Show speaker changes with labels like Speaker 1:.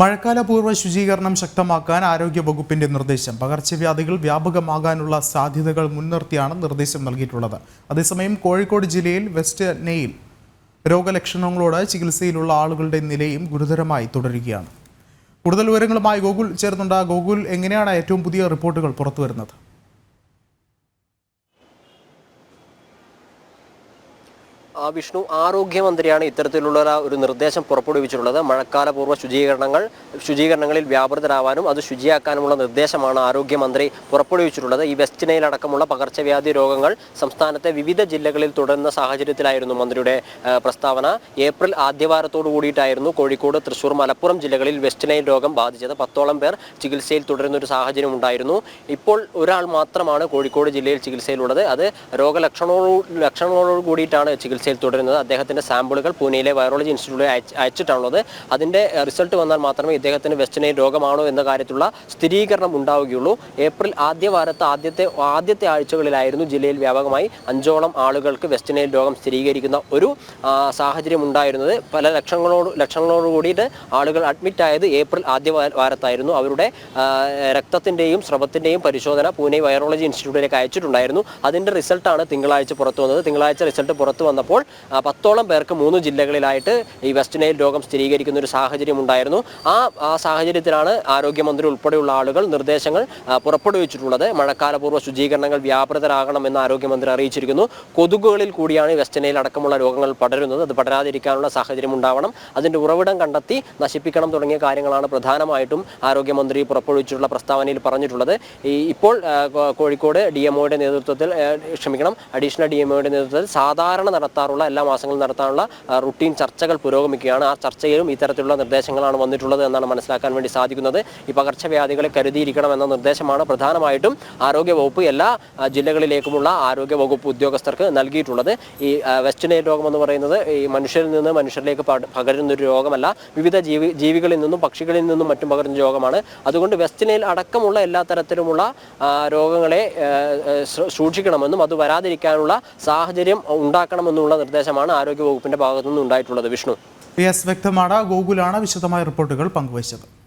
Speaker 1: മഴക്കാലപൂർവ്വ ശുചീകരണം ശക്തമാക്കാൻ ആരോഗ്യ വകുപ്പിന്റെ നിർദ്ദേശം പകർച്ചവ്യാധികൾ വ്യാപകമാകാനുള്ള സാധ്യതകൾ മുൻനിർത്തിയാണ് നിർദ്ദേശം നൽകിയിട്ടുള്ളത് അതേസമയം കോഴിക്കോട് ജില്ലയിൽ വെസ്റ്റ് നെയിൽ രോഗലക്ഷണങ്ങളോട് ചികിത്സയിലുള്ള ആളുകളുടെ നിലയും ഗുരുതരമായി തുടരുകയാണ് കൂടുതൽ വിവരങ്ങളുമായി ഗോകുൽ ചേർന്നുണ്ട് ഗോകുൽ എങ്ങനെയാണ് ഏറ്റവും പുതിയ റിപ്പോർട്ടുകൾ പുറത്തുവരുന്നത്
Speaker 2: വിഷ്ണു ആരോഗ്യമന്ത്രിയാണ് ഇത്തരത്തിലുള്ള ഒരു നിർദ്ദേശം പുറപ്പെടുവിച്ചിട്ടുള്ളത് മഴക്കാലപൂർവ്വ ശുചീകരണങ്ങൾ ശുചീകരണങ്ങളിൽ വ്യാപൃതരാവാനും അത് ശുചിയാക്കാനുമുള്ള നിർദ്ദേശമാണ് ആരോഗ്യമന്ത്രി പുറപ്പെടുവിച്ചിട്ടുള്ളത് ഈ വെസ്റ്റ് നൈലടക്കമുള്ള പകർച്ചവ്യാധി രോഗങ്ങൾ സംസ്ഥാനത്തെ വിവിധ ജില്ലകളിൽ തുടരുന്ന സാഹചര്യത്തിലായിരുന്നു മന്ത്രിയുടെ പ്രസ്താവന ഏപ്രിൽ ആദ്യവാരത്തോടു കൂടിയിട്ടായിരുന്നു കോഴിക്കോട് തൃശൂർ മലപ്പുറം ജില്ലകളിൽ വെസ്റ്റ് നൈൽ രോഗം ബാധിച്ചത് പത്തോളം പേർ ചികിത്സയിൽ തുടരുന്ന ഒരു സാഹചര്യം ഉണ്ടായിരുന്നു ഇപ്പോൾ ഒരാൾ മാത്രമാണ് കോഴിക്കോട് ജില്ലയിൽ ചികിത്സയിലുള്ളത് അത് രോഗലക്ഷണോ ലക്ഷണങ്ങളോട് കൂടിയിട്ടാണ് ചികിത്സ ചികിത്സയിൽ തുടരുന്നത് അദ്ദേഹത്തിൻ്റെ സാമ്പിളുകൾ പൂനെയിലെ വൈറോളജി ഇൻസ്റ്റിറ്റ്യൂട്ടിൽ അയച്ചിട്ടുള്ളത് അതിൻ്റെ റിസൾട്ട് വന്നാൽ മാത്രമേ ഇദ്ദേഹത്തിന് വെസ്റ്റ് നൈൽ രോഗമാണോ എന്ന കാര്യത്തിലുള്ള സ്ഥിരീകരണം ഉണ്ടാവുകയുള്ളൂ ഏപ്രിൽ ആദ്യ വാരത്തെ ആദ്യത്തെ ആദ്യത്തെ ആഴ്ചകളിലായിരുന്നു ജില്ലയിൽ വ്യാപകമായി അഞ്ചോളം ആളുകൾക്ക് വെസ്റ്റ് നൈൽ രോഗം സ്ഥിരീകരിക്കുന്ന ഒരു സാഹചര്യം ഉണ്ടായിരുന്നത് പല ലക്ഷങ്ങളോട് ലക്ഷങ്ങളോട് കൂടിയിട്ട് ആളുകൾ അഡ്മിറ്റ് ആയത് ഏപ്രിൽ ആദ്യ വാരത്തായിരുന്നു അവരുടെ രക്തത്തിൻ്റെയും സ്രവത്തിൻ്റെയും പരിശോധന പൂനെ വൈറോളജി ഇൻസ്റ്റിറ്റ്യൂട്ടിലേക്ക് അയച്ചിട്ടുണ്ടായിരുന്നു അതിൻ്റെ റിസൾട്ടാണ് തിങ്കളാഴ്ച പുറത്തു വന്നത് തിങ്കളാഴ്ച റിസൾട്ട് പുറത്തു വന്നപ്പോൾ ഇപ്പോൾ പത്തോളം പേർക്ക് മൂന്ന് ജില്ലകളിലായിട്ട് ഈ വെസ്റ്റ് നൈൽ രോഗം സ്ഥിരീകരിക്കുന്ന ഒരു സാഹചര്യം ഉണ്ടായിരുന്നു ആ ആ സാഹചര്യത്തിലാണ് ആരോഗ്യമന്ത്രി ഉൾപ്പെടെയുള്ള ആളുകൾ നിർദ്ദേശങ്ങൾ പുറപ്പെടുവിച്ചിട്ടുള്ളത് മഴക്കാലപൂർവ്വ ശുചീകരണങ്ങൾ വ്യാപൃതരാകണമെന്ന് ആരോഗ്യമന്ത്രി അറിയിച്ചിരിക്കുന്നു കൊതുകുകളിൽ കൂടിയാണ് വെസ്റ്റ് നൈൽ അടക്കമുള്ള രോഗങ്ങൾ പടരുന്നത് അത് പടരാതിരിക്കാനുള്ള സാഹചര്യം ഉണ്ടാവണം അതിൻ്റെ ഉറവിടം കണ്ടെത്തി നശിപ്പിക്കണം തുടങ്ങിയ കാര്യങ്ങളാണ് പ്രധാനമായിട്ടും ആരോഗ്യമന്ത്രി പുറപ്പെടുവിച്ചിട്ടുള്ള പ്രസ്താവനയിൽ പറഞ്ഞിട്ടുള്ളത് ഈ ഇപ്പോൾ കോഴിക്കോട് ഡി എംഒയുടെ നേതൃത്വത്തിൽ ക്ഷമിക്കണം അഡീഷണൽ ഡി എംഒയുടെ നേതൃത്വത്തിൽ സാധാരണ നടത്താൻ നടത്താറുള്ള എല്ലാ മാസങ്ങളും നടത്താനുള്ള റുട്ടീൻ ചർച്ചകൾ പുരോഗമിക്കുകയാണ് ആ ചർച്ചയിലും ഇത്തരത്തിലുള്ള നിർദ്ദേശങ്ങളാണ് വന്നിട്ടുള്ളത് എന്നാണ് മനസ്സിലാക്കാൻ വേണ്ടി സാധിക്കുന്നത് ഈ പകർച്ചവ്യാധികളെ കരുതിയിരിക്കണം എന്ന നിർദ്ദേശമാണ് പ്രധാനമായിട്ടും ആരോഗ്യവകുപ്പ് എല്ലാ ജില്ലകളിലേക്കുമുള്ള ആരോഗ്യവകുപ്പ് ഉദ്യോഗസ്ഥർക്ക് നൽകിയിട്ടുള്ളത് ഈ വെസ്റ്റ് നൈൽ രോഗം എന്ന് പറയുന്നത് ഈ മനുഷ്യരിൽ നിന്ന് മനുഷ്യരിലേക്ക് പകരുന്ന ഒരു രോഗമല്ല വിവിധ ജീവി ജീവികളിൽ നിന്നും പക്ഷികളിൽ നിന്നും മറ്റും പകരുന്ന രോഗമാണ് അതുകൊണ്ട് വെസ്റ്റ് നൈൽ അടക്കമുള്ള എല്ലാ തരത്തിലുമുള്ള രോഗങ്ങളെ സൂക്ഷിക്കണമെന്നും അത് വരാതിരിക്കാനുള്ള സാഹചര്യം ഉണ്ടാക്കണമെന്നുള്ള എന്നുള്ള നിർദ്ദേശമാണ് ആരോഗ്യ വകുപ്പിന്റെ ഭാഗത്തുനിന്ന് ഉണ്ടായിട്ടുള്ളത് വിഷ്ണു
Speaker 1: വ്യക്തമാണ് ഗോകുലാണ് വിശദമായ റിപ്പോർട്ടുകൾ പങ്കുവച്ചത്